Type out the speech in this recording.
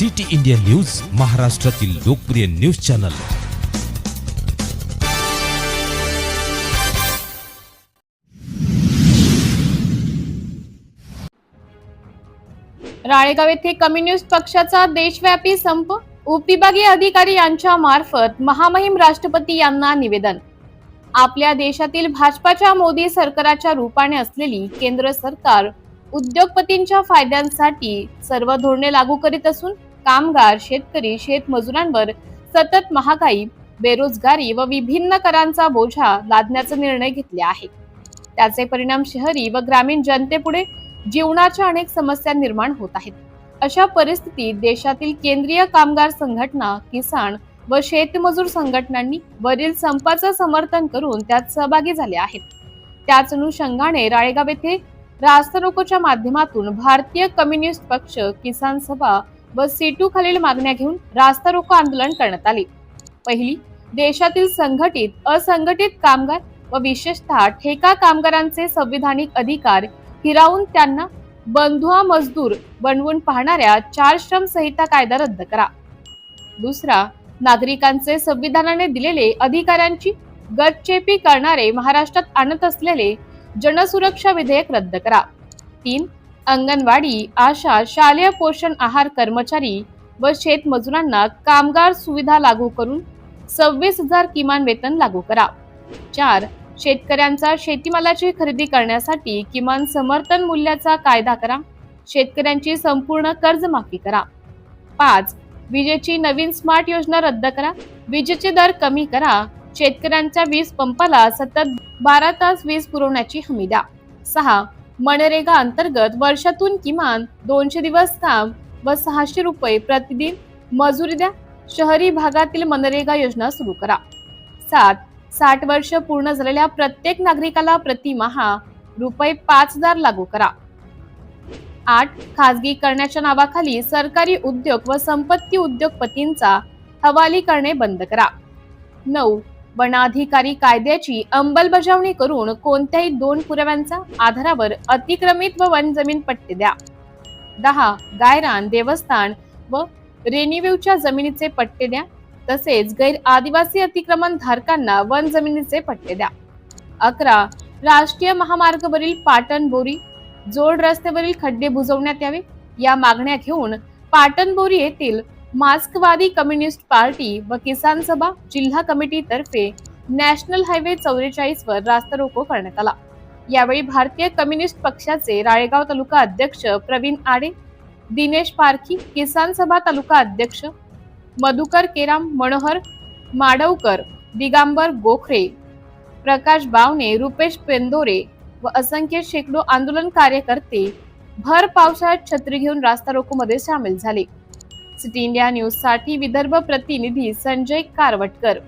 City India news महाराष्ट्रातील लोकप्रिय news channel. Ralegaon येथे कम्युनिस्ट पक्षाचा देशव्यापी संप उपविभागीय अधिकारी यांच्या मार्फत महामहिम राष्ट्रपती यांना निवेदन. आपल्या देशातील भाजपाच्या मोदी सरकारच्या रूपाने असलेली केंद्र सरकार उद्योगपतींच्या फायद्यांसाठी सर्व धोरणे लागू करीत असून कामगार शेतकरी शेतमजुरांवर सतत महागाई बेरोजगारी व विभिन्न करांचा बोझा लादण्याचा निर्णय घेतले आहे. त्याचे परिणाम शहरी व ग्रामीण जनतेपुढे जीवनाच्या अनेक समस्या निर्माण होत आहेत. अशा परिस्थितीत देशातील केंद्रीय कामगार संघटना किसान व शेतमजूर संघटनांनी वरील संपाचं समर्थन करून त्यात सहभागी झाले आहेत. त्याच अनुषंगाने राळेगाव येथे रास्ता रोकोच्या माध्यमातून भारतीय कम्युनिस्ट पक्ष किसान सभा व सीटू खालील मागण्या घेऊन रास्ता रोको आंदोलन करण्यात आले. पहिली देशातील संघटित असंघटित कामगार व विशेषतः ठेका कामगारांचे संविधानिक अधिकार हिरावून त्यांना बंधुआ मजदूर बनवून पाहणाऱ्या चार श्रम संहिता कायदा रद्द करा. दुसरा नागरिकांचे संविधानाने दिलेले अधिकारांची गटचेपी करणारे महाराष्ट्रात आणत असलेले जनसुरक्षा विधेयक रद्द करा. तीन अंगणवाडी आशा शालेय पोषण आहार कर्मचारी व शेतमजुरांना कामगार सुविधा लागू करून सव्वीस हजार किमान वेतन लागू करा. चार शेतकऱ्यांचा शेतीमालाची खरेदी करण्यासाठी किमान समर्थन मूल्याचा कायदा करा. शेतकऱ्यांची संपूर्ण कर्जमाफी करा. पाच विजेची नवीन स्मार्ट योजना रद्द करा. विजेचे दर कमी करा. शेतकऱ्यांच्या वीज पंपाला सतत बारा तास वीज पुरवण्याची हमी द्या. सहा मनरेगा अंतर्गत वर्षातून किमान दोनशे दिवस काम व सहाशे रुपये प्रतिदिन मजुरी द्या. शहरी भागातील मनरेगा योजना सुरू करा. सात साठ वर्ष पूर्ण झालेल्या प्रत्येक नागरिकाला प्रतिमहा रुपये पाच हजार लागू करा. आठ खासगी करण्याच्या नावाखाली सरकारी उद्योग व संपत्ती उद्योगपतींचा हवाली करणे बंद करा. नऊ वनाधिकारी कायद्याची अंमलबजावणी करून कोणत्याही दोन पुराव्यांच्या आधारावर अतिक्रमित व वन जमीन पट्टे द्या. दहा गायरान देवस्थान व रेनिव्ह्यूच्या जमिनीचे पट्टे द्या. तसेच गैर आदिवासी अतिक्रमण धारकांना वन जमिनीचे पट्टे द्या. अकरा राष्ट्रीय महामार्गावरील पाटण बोरी जोड रस्त्यावरील खड्डे बुजवण्यात यावे. या मागण्या घेऊन पाटण बोरी येथील मास्कवादी कम्युनिस्ट पार्टी व किसान सभा जिल्हा कमिटीतर्फे नॅशनल हायवे चौवेचाळीस वर रास्ता रोको करण्यात आला. यावेळी भारतीय कम्युनिस्ट पक्षाचे राळेगाव तालुका अध्यक्ष प्रवीण आडे दिनेश पारखी किसान सभा तालुका अध्यक्ष मधुकर केराम मनोहर माडवकर दिगांबर गोखरे प्रकाश बावणे रुपेश पेंदोरे व असंख्य शेकडो आंदोलन कार्यकर्ते भर पावसाळ्यात छत्री घेऊन रास्ता रोको मध्ये सामील झाले. सिटी इंडिया न्यूजसाठी विदर्भ प्रतिनिधी संजय कारवटकर.